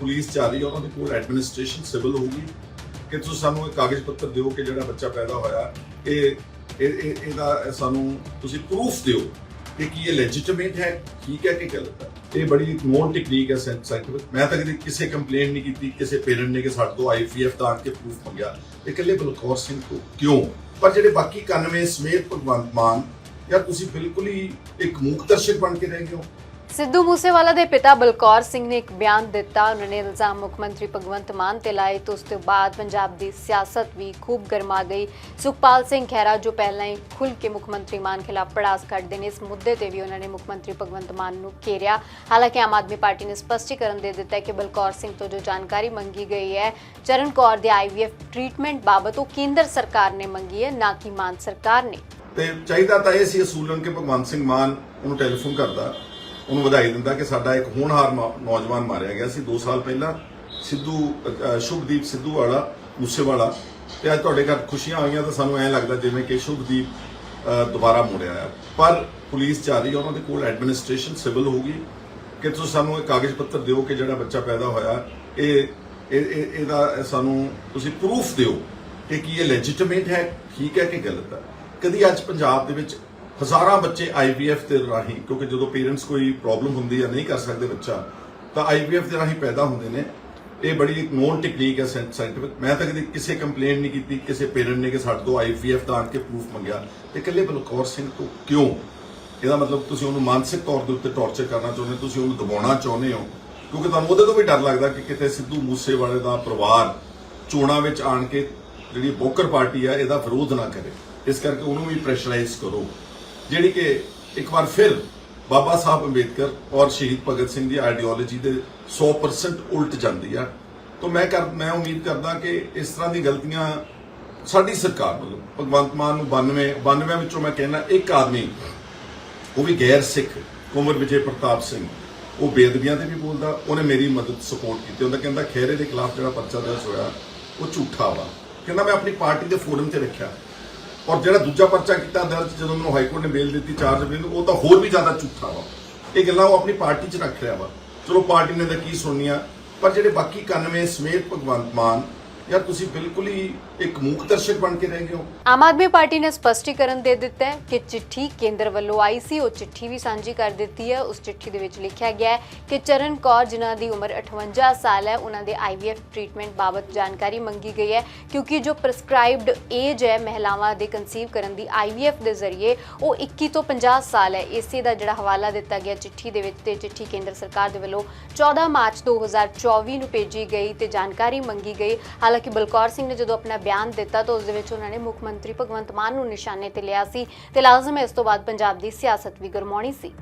Police ਜਾ ਰਹੀ ਹੈ ਉਹਨਾਂ ਦੇ ਕੋਲ ਐਡਮਿਨਿਸਟ੍ਰੇਸ਼ਨ ਸਿਵਲ ਹੋਊਗੀ ਕਿ ਤੁਸੀਂ ਸਾਨੂੰ ਇਹ ਕਾਗਜ਼ ਪੱਤਰ ਦਿਓ ਕਿ ਜਿਹੜਾ ਬੱਚਾ ਪੈਦਾ ਹੋਇਆ, ਇਹ ਇਹ ਇਹਦਾ ਸਾਨੂੰ ਤੁਸੀਂ ਪ੍ਰੂਫ ਦਿਓ ਕਿ ਕੀ ਇਹ ਲੈਜੀਟੀਮੇਟ ਹੈ, ਠੀਕ ਹੈ ਕਿ ਗਲਤ ਹੈ। ਇਹ ਬੜੀ ਇੱਕ ਨੋਨ ਟੈਕਨੀਕ ਹੈ ਸਾਇੰਟਿਫਿਕ ਮੈਂ ਤਾਂ ਕਦੇ ਕਿਸੇ ਕੰਪਲੇਂਟ ਨਹੀਂ ਕੀਤੀ, ਕਿਸੇ ਪੇਰੈਂਟ ਨੇ ਕਿ ਸਾਡੇ ਤੋਂ ਆਈਪੀਐਫ ਦਾ ਆਣ ਕੇ ਪ੍ਰੂਫ ਮੰਗਿਆ। ਇਹ ਇਕੱਲੇ ਬਲਕੌਰ ਸਿੰਘ ਤੋਂ। ਕਿਉਂ? ਪਰ ਜਿਹੜੇ ਬਾਕੀ 91 ਸਮੇਤ ਭਗਵੰਤ ਮਾਨ ਯਾਰ ਤੁਸੀਂ ਬਿਲਕੁਲ ਹੀ ਇੱਕ ਮੂਕਦਰਸ਼ਕ ਬਣ ਕੇ ਰਹਿ ਗਏ ਹੋ ਸਿੱਧੂ ਮੂਸੇਵਾਲਾ ਦੇ ਪਿਤਾ ਬਲਕੌਰ ਸਿੰਘ ਨੇ ਇੱਕ ਬਿਆਨ ਦਿੱਤਾ। ਉਹਨਾਂ ਨੇ ਇਲਜ਼ਾਮ ਮੁੱਖ ਮੰਤਰੀ ਭਗਵੰਤ ਮਾਨ ਤੇ ਲਾਏ। ਤੇ ਉਸ ਤੋਂ ਬਾਅਦ ਪੰਜਾਬ ਦੀ ਸਿਆਸਤ ਵੀ ਖੂਬ ਗਰਮਾ ਗਈ। ਸੁਖਪਾਲ ਸਿੰਘ ਖਹਿਰਾ, ਜੋ ਪਹਿਲਾਂ ਹੀ ਖੁੱਲ ਕੇ ਮੁੱਖ ਮੰਤਰੀ ਮਾਨ ਖਿਲਾਫ ਪੜਾਸ ਕੱਢਦੇ ਨੇ, ਇਸ ਮੁੱਦੇ ਤੇ ਵੀ ਉਹਨਾਂ ਨੇ ਮੁੱਖ ਮੰਤਰੀ ਭਗਵੰਤ ਮਾਨ ਨੂੰ ਘੇਰਿਆ। ਹਾਲਾਂਕਿ ਆਮ ਆਦਮੀ ਪਾਰਟੀ ਨੇ ਸਪਸ਼ਟੀਕਰਨ ਦੇ ਦਿੱਤਾ ਕਿ ਬਲਕੌਰ ਸਿੰਘ ਤੋਂ ਜੋ ਜਾਣਕਾਰੀ ਮੰਗੀ ਗਈ ਹੈ, ਚਰਨ ਕੌਰ ਦੇ ਆਈਵੀਐਫ ਟ੍ਰੀਟਮੈਂਟ ਬਾਬਤ ਉਹ ਕੇਂਦਰ ਸਰਕਾਰ ਨੇ ਮੰਗੀ ਹੈ, ਨਾ ਕਿ ਮਾਨ ਸਰਕਾਰ ਨੇ। ਤੇ ਚਾਹੀਦਾ ਤਾਂ ਇਹ ਸੀ ਅਸੂਲਨ ਕਿ ਭਗਵੰਤ ਸਿੰਘ ਮਾਨ ਉਹਨੂੰ ਟੈਲੀਫੋਨ ਕਰਦਾ। ਉਹਨੂੰ ਵਧਾਈ ਦਿੰਦਾ ਕਿ ਸਾਡਾ ਇੱਕ ਹੋਣਹਾਰ ਨੌਜਵਾਨ ਮਾਰਿਆ ਗਿਆ ਸੀ। 2 ਸਾਲ ਪਹਿਲਾਂ ਸਿੱਧੂ ਸ਼ੁਭਦੀਪ ਸਿੱਧੂ ਵਾਲਾ, ਮੂਸੇਵਾਲਾ, ਤੇ ਅੱਜ ਤੁਹਾਡੇ ਘਰ ਖੁਸ਼ੀਆਂ ਆਈਆਂ ਤਾਂ ਸਾਨੂੰ ਐਂ ਲੱਗਦਾ ਜਿਵੇਂ ਕਿ ਸ਼ੁਭਦੀਪ ਦੁਬਾਰਾ ਮੁੜਿਆ ਆ। ਪਰ ਪੁਲਿਸ ਜਾ ਰਹੀ ਹੈ ਉਹਨਾਂ ਦੇ ਕੋਲ ਐਡਮਿਨਿਸਟ੍ਰੇਸ਼ਨ ਸਿਵਲ ਹੋਊਗੀ ਕਿ ਤੁਸੀਂ ਸਾਨੂੰ ਇਹ ਕਾਗਜ਼ ਪੱਤਰ ਦਿਓ ਕਿ ਜਿਹੜਾ ਬੱਚਾ ਪੈਦਾ ਹੋਇਆ, ਇਹ ਇਹ ਇਹਦਾ ਸਾਨੂੰ ਤੁਸੀਂ ਪ੍ਰੂਫ ਦਿਓ ਕਿ ਕੀ ਇਹ ਲੈਜੀਟੀਮੇਟ ਹੈ, ਠੀਕ ਹੈ ਕਿ ਗਲਤ ਹੈ। ਕਦੀ ਅੱਜ ਪੰਜਾਬ ਦੇ ਵਿੱਚ ਹਜ਼ਾਰਾਂ ਬੱਚੇ ਆਈਵੀਐਫ ਦੇ ਰਾਹੀਂ ਕਿਉਂਕਿ ਜਦੋਂ ਪੇਰੈਂਟਸ ਕੋਈ ਪ੍ਰੋਬਲਮ ਹੁੰਦੀ ਹੈ ਨਹੀਂ ਕਰ ਸਕਦੇ ਬੱਚਾ ਤਾਂ ਆਈਵੀਐਫ ਦੇ ਰਾਹੀਂ ਪੈਦਾ ਹੁੰਦੇ ਨੇ। ਇਹ ਬੜੀ ਇੱਕ ਨੋਨ ਟੈਕਨੀਕ ਹੈ ਸਾਇੰਟਿਫਿਕ ਮੈਂ ਤਾਂ ਕਦੀ ਕਿਸੇ ਕੰਪਲੇਂਟ ਨਹੀਂ ਕੀਤੀ ਕਿਸੇ ਪੇਰੈਂਟ ਨੇ ਕਿ ਸਾਡੇ ਤੋਂ ਆਈਵੀਐਫ ਦਾ ਆਣ ਕੇ ਪ੍ਰੂਫ ਮੰਗਿਆ। ਤੇ ਇਕੱਲੇ ਬਲਕੌਰ ਸਿੰਘ ਤੋਂ ਕਿਉਂ? ਇਹਦਾ ਮਤਲਬ ਤੁਸੀਂ ਉਹਨੂੰ ਮਾਨਸਿਕ ਤੌਰ ਦੇ ਉੱਤੇ ਟੌਰਚਰ ਕਰਨਾ ਚਾਹੁੰਦੇ ਹੋ, ਤੁਸੀਂ ਉਹਨੂੰ ਦਬਾਉਣਾ ਚਾਹੁੰਦੇ ਹੋ। ਕਿਉਂਕਿ ਤੁਹਾਨੂੰ ਉਹਦੇ ਤੋਂ ਵੀ ਡਰ ਲੱਗਦਾ ਕਿ ਕਿਤੇ ਸਿੱਧੂ ਮੂਸੇਵਾਲੇ ਦਾ ਪਰਿਵਾਰ ਚੋਣਾਂ ਵਿੱਚ ਆਣ ਕੇ ਜਿਹੜੀ ਬੋਕਰ ਪਾਰਟੀ ਆ ਇਹਦਾ ਵਿਰੋਧ ਨਾ ਕਰੇ। ਇਸ ਕਰਕੇ ਉਹਨੂੰ ਵੀ ਪ੍ਰੈਸ਼ਰਾਈਜ਼ ਕਰੋ। ਜਿਹੜੀ ਕਿ ਇੱਕ ਵਾਰ ਫਿਰ ਬਾਬਾ ਸਾਹਿਬ ਅੰਬੇਦਕਰ ਔਰ ਸ਼ਹੀਦ ਭਗਤ ਸਿੰਘ ਦੀ ਆਈਡੀਓਲੋਜੀ ਦੇ 100% ਉਲਟ ਜਾਂਦੀ ਆ। ਤਾਂ ਮੈਂ ਕਰ, ਮੈਂ ਉਮੀਦ ਕਰਦਾ ਕਿ ਇਸ ਤਰ੍ਹਾਂ ਦੀ ਗਲਤੀਆਂ ਸਾਡੀ ਸਰਕਾਰ ਵੱਲੋਂ, ਭਗਵੰਤ ਮਾਨ ਨੂੰ 92 92 ਵਿੱਚੋਂ ਮੈਂ ਕਹਿੰਦਾ ਇੱਕ ਆਦਮੀ, ਉਹ ਵੀ ਗੈਰ ਸਿੱਖ ਕੁਮਰ ਵਿਜੇ ਪ੍ਰਤਾਪ ਸਿੰਘ, ਉਹ ਬੇਦਬੀਆਂ ਤੇ ਵੀ ਬੋਲਦਾ, ਉਹਨੇ ਮੇਰੀ ਮਦਦ ਸਪੋਰਟ ਕੀਤੀ। ਉਹਦਾ ਕਹਿੰਦਾ, ਖਹਿਰੇ ਦੇ ਖਿਲਾਫ ਜਿਹੜਾ ਪਰਚਾ ਦਰਜ ਹੋਇਆ, ਉਹ ਝੂਠਾ ਵਾ। ਕਹਿੰਦਾ, ਮੈਂ ਆਪਣੀ ਪਾਰਟੀ ਦੇ ਫੋਰਮ ਤੇ ਰੱਖਿਆ। ਔਰ ਜਿਹੜਾ ਦੂਜਾ ਪਰਚਾ ਕੀਤਾ ਦਰਜ ਜਦੋਂ ਮੈਨੂੰ ਹਾਈ ਕੋਰਟ ਨੇ ਬੇਲ ਦਿੱਤੀ ਚਾਰਜ ਨੂੰ ਉਹ ਤਾਂ ਹੋਰ ਵੀ ਜ਼ਿਆਦਾ ਝੂਠਾ ਵਾ। ਇਹ ਗੱਲਾਂ ਉਹ ਆਪਣੀ ਪਾਰਟੀ 'ਚ ਰੱਖ ਰਿਹਾ ਵਾ। ਚਲੋ ਪਾਰਟੀ ਨੇ ਤਾਂ ਕੀ ਸੁਣਨੀਆਂ, ਪਰ ਜਿਹੜੇ ਬਾਕੀ 91 ਸਮੇਤ ਭਗਵੰਤ ਮਾਨ ਯਾਰ ਤੁਸੀਂ ਬਿਲਕੁਲ ਹੀ ਇੱਕ ਮੂਕ ਦਰਸ਼ਕ ਬਣ ਕੇ ਰਹਿ ਗਏ ਹੋ। ਆਮ ਆਦਮੀ ਪਾਰਟੀ ਨੇ ਸਪਸ਼ਟੀਕਰਨ ਦੇ ਦਿੱਤਾ ਹੈ ਕਿ ਚਿੱਠੀ ਕੇਂਦਰ ਵੱਲੋਂ ਆਈ ਸੀ, ਉਹ ਚਿੱਠੀ ਵੀ ਸਾਂਝੀ ਕਰ ਦਿੱਤੀ ਹੈ। ਉਸ ਚਿੱਠੀ ਦੇ ਵਿੱਚ ਲਿਖਿਆ ਗਿਆ ਹੈ ਕਿ ਚਰਨ ਕੌਰ, ਜਿਨ੍ਹਾਂ ਦੀ ਉਮਰ 58 ਸਾਲ ਹੈ, ਉਹਨਾਂ ਦੇ ਆਈਵੀਐਫ ਟ੍ਰੀਟਮੈਂਟ ਬਾਬਤ ਜਾਣਕਾਰੀ ਮੰਗੀ ਗਈ ਹੈ ਕਿਉਂਕਿ ਜੋ ਪ੍ਰੈਸਕ੍ਰਾਈਬਡ ਏਜ ਹੈ ਮਹਿਲਾਵਾਂ ਦੇ ਕਨਸੀਵ ਕਰਨ ਦੀ ਆਈਵੀਐਫ ਦੇ ਜ਼ਰੀਏ, ਉਹ 21 ਤੋਂ 50 ਸਾਲ ਹੈ। ਇਸੇ ਦਾ ਜਿਹੜਾ ਹਵਾਲਾ ਦਿੱਤਾ ਗਿਆ ਚਿੱਠੀ ਦੇ ਵਿੱਚ ਤੇ ਚਿੱਠੀ ਕੇਂਦਰ ਸਰਕਾਰ ਦੇ ਵੱਲੋਂ 14 ਮਾਰਚ 2024 ਨੂੰ ਭੇਜੀ ਗਈ ਤੇ ਜਾਣਕਾਰੀ ਮੰਗੀ ਗਈ। ਹਾਲਾਂਕਿ ਕਿ ਬਲਕੌਰ ਸਿੰਘ ਨੇ ਜਦੋਂ ਆਪਣਾ ਬਿਆਨ ਦਿੱਤਾ ਤਾਂ ਉਸ ਦੇ ਵਿੱਚ ਉਹਨਾਂ ਨੇ ਮੁੱਖ ਮੰਤਰੀ ਭਗਵੰਤ ਮਾਨ ਨੂੰ ਨਿਸ਼ਾਨੇ ਤੇ ਲਿਆ ਸੀ ਤੇ ਲਾਜ਼ਮ ਹੈ ਇਸ ਤੋਂ ਬਾਅਦ ਪੰਜਾਬ ਦੀ ਸਿਆਸਤ ਵੀ ਗਰਮਾਉਣੀ ਸੀ।